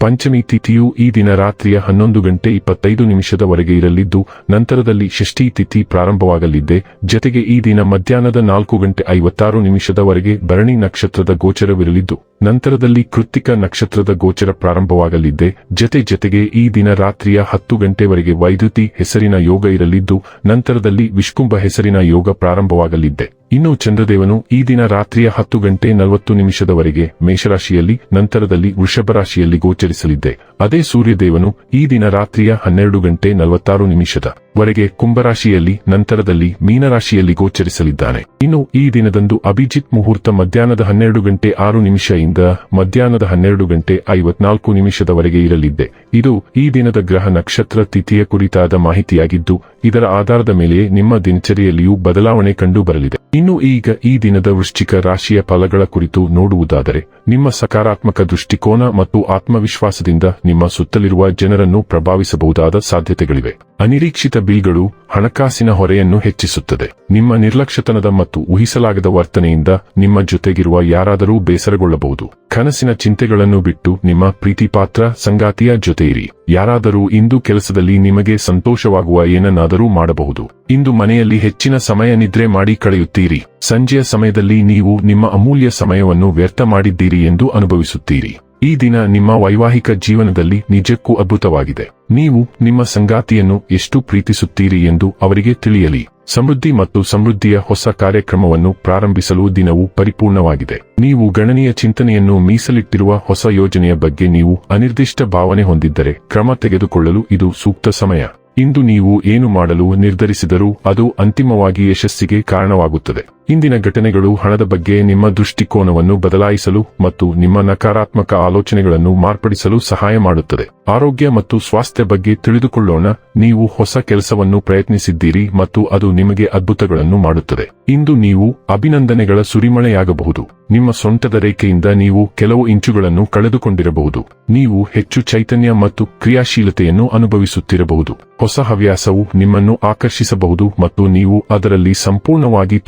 ಪಂಚಮಿ ತಿಥಿಯು ಈ ದಿನ ರಾತ್ರಿಯ ಹನ್ನೊಂದು ಗಂಟೆ ಇಪ್ಪತ್ತೈದು ನಿಮಿಷದವರೆಗೆ ಇರಲಿದ್ದು, ನಂತರದಲ್ಲಿ ಷಷ್ಠಿ ತಿಥಿ ಪ್ರಾರಂಭವಾಗಲಿದ್ದೆ ಜತೆಗೆ ಈ ದಿನ ಮಧ್ಯಾಹ್ನದ ನಾಲ್ಕು ಗಂಟೆ ಐವತ್ತಾರು ನಿಮಿಷದವರೆಗೆ ಭರಣಿ ನಕ್ಷತ್ರದ ಗೋಚರವಿರಲಿದ್ದು, ನಂತರದಲ್ಲಿ ಕೃತಿಕ ನಕ್ಷತ್ರದ ಗೋಚರ ಪ್ರಾರಂಭವಾಗಲಿದ್ದೆ ಜತೆ ಜತೆಗೆ ಈ ದಿನ ರಾತ್ರಿಯ ಹತ್ತು ಗಂಟೆವರೆಗೆ ವೈದ್ಯುತಿ ಹೆಸರಿನ ಯೋಗ ಇರಲಿದ್ದು, ನಂತರದಲ್ಲಿ ವಿಷ್ಕುಂಭ ಹೆಸರಿನ ಯೋಗ ಪ್ರಾರಂಭವಾಗಲಿದ್ದೆ ಇನ್ನು ಚಂದ್ರದೇವನು ಈ ದಿನ ರಾತ್ರಿಯ ಹತ್ತು ಗಂಟೆ ನಲವತ್ತು ನಿಮಿಷದವರೆಗೆ ಮೇಷರಾಶಿಯಲ್ಲಿ, ನಂತರದಲ್ಲಿ ವೃಷಭ ರಾಶಿಯಲ್ಲಿ ಗೋಚರಿಸಲಿದ್ದೆ. ಅದೇ ಸೂರ್ಯದೇವನು ಈ ದಿನ ರಾತ್ರಿಯ ಹನ್ನೆರಡು ಗಂಟೆ ನಲವತ್ತಾರು ನಿಮಿಷದ ವರೆಗೆ ಕುಂಭರಾಶಿಯಲ್ಲಿ, ನಂತರದಲ್ಲಿ ಮೀನರಾಶಿಯಲ್ಲಿ ಗೋಚರಿಸಲಿದ್ದಾನೆ. ಇನ್ನು ಈ ದಿನದಂದು ಅಭಿಜಿತ್ ಮುಹೂರ್ತ ಮಧ್ಯಾಹ್ನದ ಹನ್ನೆರಡು ಗಂಟೆ ಆರು ನಿಮಿಷದಿಂದ ಮಧ್ಯಾಹ್ನದ ಹನ್ನೆರಡು ಗಂಟೆ ಐವತ್ನಾಲ್ಕು ನಿಮಿಷದವರೆಗೆ ಇರಲಿದ್ದೆ. ಇದು ಈ ದಿನದ ಗ್ರಹ ನಕ್ಷತ್ರ ತಿಥಿಯ ಕುರಿತಾದ ಮಾಹಿತಿಯಾಗಿದ್ದು ಇದರ ಆಧಾರದ ಮೇಲೆ ನಿಮ್ಮ ದಿನಚರಿಯಲ್ಲಿಯೂ ಬದಲಾವಣೆ ಕಂಡು ಬರಲಿದೆ ಇನ್ನು ಈಗ ಈ ದಿನದ ವೃಶ್ಚಿಕ ರಾಶಿಯ ಫಲಗಳ ಕುರಿತು ನೋಡುವುದಾದರೆ, ನಿಮ್ಮ ಸಕಾರಾತ್ಮಕ ದೃಷ್ಟಿಕೋನ ಮತ್ತು ಆತ್ಮವಿಶ್ವಾಸದಿಂದ ನಿಮ್ಮ ಸುತ್ತಲಿರುವ ಜನರನ್ನು ಪ್ರಭಾವಿಸಬಹುದಾದ ಸಾಧ್ಯತೆಗಳಿವೆ. ಅನಿರೀಕ್ಷಿತ ಬಿಲ್ಗಳು ಹಣಕಾಸಿನ ಹೊರೆಯನ್ನು ಹೆಚ್ಚಿಸುತ್ತದೆ. ನಿಮ್ಮ ನಿರ್ಲಕ್ಷ್ಯತನದ ಮತ್ತು ಊಹಿಸಲಾಗದ ವರ್ತನೆಯಿಂದ ನಿಮ್ಮ ಜೊತೆಗಿರುವ ಯಾರಾದರೂ ಬೇಸರಗೊಳ್ಳಬಹುದು. ಕನಸಿನ ಚಿಂತೆಗಳನ್ನು ಬಿಟ್ಟು ನಿಮ್ಮ ಪ್ರೀತಿಪಾತ್ರ ಸಂಗಾತಿಯ ಜೊತೆ ಇರಿ ಯಾರಾದರೂ ಇಂದು ಕೆಲಸದಲ್ಲಿ ನಿಮಗೆ ಸಂತೋಷವಾಗುವ ಏನನ್ನಾದರೂ ಮಾಡಬಹುದು. ಇಂದು ಮನೆಯಲ್ಲಿ ಹೆಚ್ಚಿನ ಸಮಯ ನಿದ್ರೆ ಮಾಡಿ ಕಳೆಯುತ್ತೀರಿ. ಸಂಜೆಯ ಸಮಯದಲ್ಲಿ ನೀವು ನಿಮ್ಮ ಅಮೂಲ್ಯ ಸಮಯವನ್ನು ವ್ಯರ್ಥ ಮಾಡಿದ್ದೀರಿ ಎಂದು ಅನುಭವಿಸುತ್ತೀರಿ. ಈ ದಿನ ನಿಮ್ಮ ವೈವಾಹಿಕ ಜೀವನದಲ್ಲಿ ನಿಜಕ್ಕೂ ಅದ್ಭುತವಾಗಿದೆ. ನೀವು ನಿಮ್ಮ ಸಂಗಾತಿಯನ್ನು ಎಷ್ಟು ಪ್ರೀತಿಸುತ್ತೀರಿ ಎಂದು ಅವರಿಗೆ ತಿಳಿಯಲಿ. ಸಮೃದ್ಧಿ ಮತ್ತು ಸಮೃದ್ಧಿಯ ಹೊಸ ಕಾರ್ಯಕ್ರಮವನ್ನು ಪ್ರಾರಂಭಿಸಲು ದಿನವು ಪರಿಪೂರ್ಣವಾಗಿದೆ. ನೀವು ಗಣನೀಯ ಚಿಂತನೆಯನ್ನು ಮೀಸಲಿಟ್ಟಿರುವ ಹೊಸ ಯೋಜನೆಯ ಬಗ್ಗೆ ನೀವು ಅನಿರ್ದಿಷ್ಟ ಭಾವನೆ ಹೊಂದಿದ್ದರೆ ಕ್ರಮ ತೆಗೆದುಕೊಳ್ಳಲು ಇದು ಸೂಕ್ತ ಸಮಯ. ಇಂದು ನೀವು ಏನು ಮಾಡಲು ನಿರ್ಧರಿಸಿದರೂ ಅದು ಅಂತಿಮವಾಗಿ ಯಶಸ್ಸಿಗೆ ಕಾರಣವಾಗುತ್ತದೆ. ಇಂದಿನ ಘಟನೆಗಳು ಹಣದ ಬಗ್ಗೆ ನಿಮ್ಮ ದೃಷ್ಟಿಕೋನವನ್ನು ಬದಲಾಯಿಸಲು ಮತ್ತು ನಿಮ್ಮ ನಕಾರಾತ್ಮಕ ಆಲೋಚನೆಗಳನ್ನು ಮಾರ್ಪಡಿಸಲು ಸಹಾಯ ಮಾಡುತ್ತದೆ. ಆರೋಗ್ಯ ಮತ್ತು ಸ್ವಾಸ್ಥ್ಯ ಬಗ್ಗೆ ತಿಳಿದುಕೊಳ್ಳೋಣ. ನೀವು ಹೊಸ ಕೆಲಸವನ್ನು ಪ್ರಯತ್ನಿಸಿದ್ದೀರಿ ಮತ್ತು ಅದು ನಿಮಗೆ ಅದ್ಭುತಗಳನ್ನು ಮಾಡುತ್ತದೆ. ಇಂದು ನೀವು ಅಭಿನಂದನೆಗಳ ಸುರಿಮಳೆಯಾಗಬಹುದು. ನಿಮ್ಮ ಸೊಂಟದ ರೇಖೆಯಿಂದ ನೀವು ಕೆಲವು ಇಂಚುಗಳನ್ನು ಕಳೆದುಕೊಂಡಿರಬಹುದು. ನೀವು ಹೆಚ್ಚು ಚೈತನ್ಯ ಮತ್ತು ಕ್ರಿಯಾಶೀಲತೆಯನ್ನು ಅನುಭವಿಸುತ್ತಿರಬಹುದು. ಹೊಸ ಹವ್ಯಾಸವು ನಿಮ್ಮನ್ನು ಆಕರ್ಷಿಸಬಹುದು ಮತ್ತು ನೀವು ಅದರಲ್ಲಿ ಸಂಪೂರ್ಣವಾಗಿ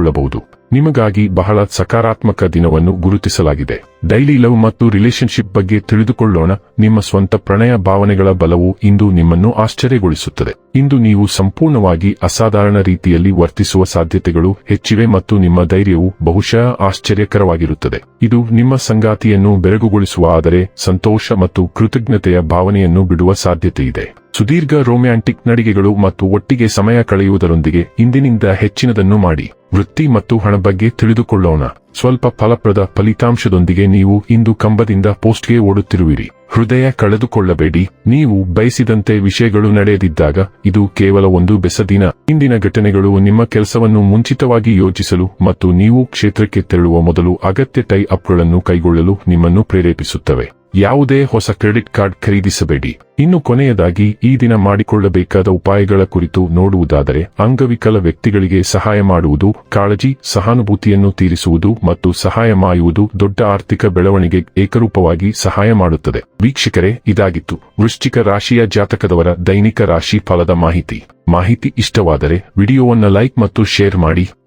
ತೊಡಗಿಸಿಕೊಳ್ಳಬಹುದು ನಿಮಗಾಗಿ ಬಹಳ ಸಕಾರಾತ್ಮಕ ದಿನವನ್ನು ಗುರುತಿಸಲಾಗಿದೆ. ಡೈಲಿ ಲವ್ ಮತ್ತು ರಿಲೇಶನ್ಶಿಪ್ ಬಗ್ಗೆ ತಿಳಿದುಕೊಳ್ಳೋಣ. ನಿಮ್ಮ ಸ್ವಂತ ಪ್ರಣಯ ಭಾವನೆಗಳ ಬಲವು ಇಂದು ನಿಮ್ಮನ್ನು ಆಶ್ಚರ್ಯಗೊಳಿಸುತ್ತದೆ. ಇಂದು ನೀವು ಸಂಪೂರ್ಣವಾಗಿ ಅಸಾಧಾರಣ ರೀತಿಯಲ್ಲಿ ವರ್ತಿಸುವ ಸಾಧ್ಯತೆಗಳು ಹೆಚ್ಚಿವೆ ಮತ್ತು ನಿಮ್ಮ ಧೈರ್ಯವು ಬಹುಶಃ ಆಶ್ಚರ್ಯಕರವಾಗಿರುತ್ತದೆ. ಇದು ನಿಮ್ಮ ಸಂಗಾತಿಯನ್ನು ಬೆರಗುಗೊಳಿಸುವ ಆದರೆ ಸಂತೋಷ ಮತ್ತು ಕೃತಜ್ಞತೆಯ ಭಾವನೆಯನ್ನು ಬಿಡುವ ಸಾಧ್ಯತೆಯಿದೆ. ಸುದೀರ್ಘ ರೊಮ್ಯಾಂಟಿಕ್ ನಡಿಗೆಗಳು ಮತ್ತು ಒಟ್ಟಿಗೆ ಸಮಯ ಕಳೆಯುವುದರೊಂದಿಗೆ ಇಂದಿನಿಂದ ಹೆಚ್ಚಿನದನ್ನು ಮಾಡಿ. ವೃತ್ತಿ ಮತ್ತು ಹಣ ಬಗ್ಗೆ ತಿಳಿದುಕೊಳ್ಳೋಣ. ಸ್ವಲ್ಪ ಫಲಪ್ರದ ಫಲಿತಾಂಶದೊಂದಿಗೆ ನೀವು ಇಂದು ಕಂಬದಿಂದ ಪೋಸ್ಟ್ಗೆ ಓಡುತ್ತಿರುವಿರಿ. ಹೃದಯ ಕಳೆದುಕೊಳ್ಳಬೇಡಿ. ನೀವು ಬಯಸಿದಂತೆ ವಿಷಯಗಳು ನಡೆಯದಿದ್ದಾಗ ಇದು ಕೇವಲ ಒಂದು ಬೆಸದಿನ ಇಂದಿನ ಘಟನೆಗಳು ನಿಮ್ಮ ಕೆಲಸವನ್ನು ಮುಂಚಿತವಾಗಿ ಯೋಚಿಸಲು ಮತ್ತು ನೀವು ಕ್ಷೇತ್ರಕ್ಕೆ ತೆರಳುವ ಮೊದಲು ಅಗತ್ಯ ಟೈ ಅಪ್ಗಳನ್ನು ಕೈಗೊಳ್ಳಲು ನಿಮ್ಮನ್ನು ಪ್ರೇರೇಪಿಸುತ್ತವೆ. ಯಾವುದೇ ಹೊಸ ಕ್ರೆಡಿಟ್ ಕಾರ್ಡ್ ಖರೀದಿಸಬೇಡಿ. ಇನ್ನು ಕೊನೆಯದಾಗಿ, ಈ ದಿನ ಮಾಡಿಕೊಳ್ಳಬೇಕಾದ ಉಪಾಯಗಳ ಕುರಿತು ನೋಡುವುದಾದರೆ, ಅಂಗವಿಕಲ ವ್ಯಕ್ತಿಗಳಿಗೆ ಸಹಾಯ ಮಾಡುವುದು, ಕಾಳಜಿ, ಸಹಾನುಭೂತಿಯನ್ನು ತೀರಿಸುವುದು ಮತ್ತು ಸಹಾಯ ಮಾಡುವುದು ದೊಡ್ಡ ಆರ್ಥಿಕ ಬೆಳವಣಿಗೆ ಏಕರೂಪವಾಗಿ ಸಹಾಯ ಮಾಡುತ್ತದೆ. ವೀಕ್ಷಕರೇ, ಇದಾಗಿತ್ತು. ವೃಶ್ಚಿಕ ರಾಶಿಯ ಜಾತಕದವರ ದೈನಿಕ ರಾಶಿ ಫಲದ ಮಾಹಿತಿ. ಮಾಹಿತಿ ಇಷ್ಟವಾದರೆ, ವಿಡಿಯೋವನ್ನು ಲೈಕ್ ಮತ್ತು ಶೇರ್ ಮಾಡಿ.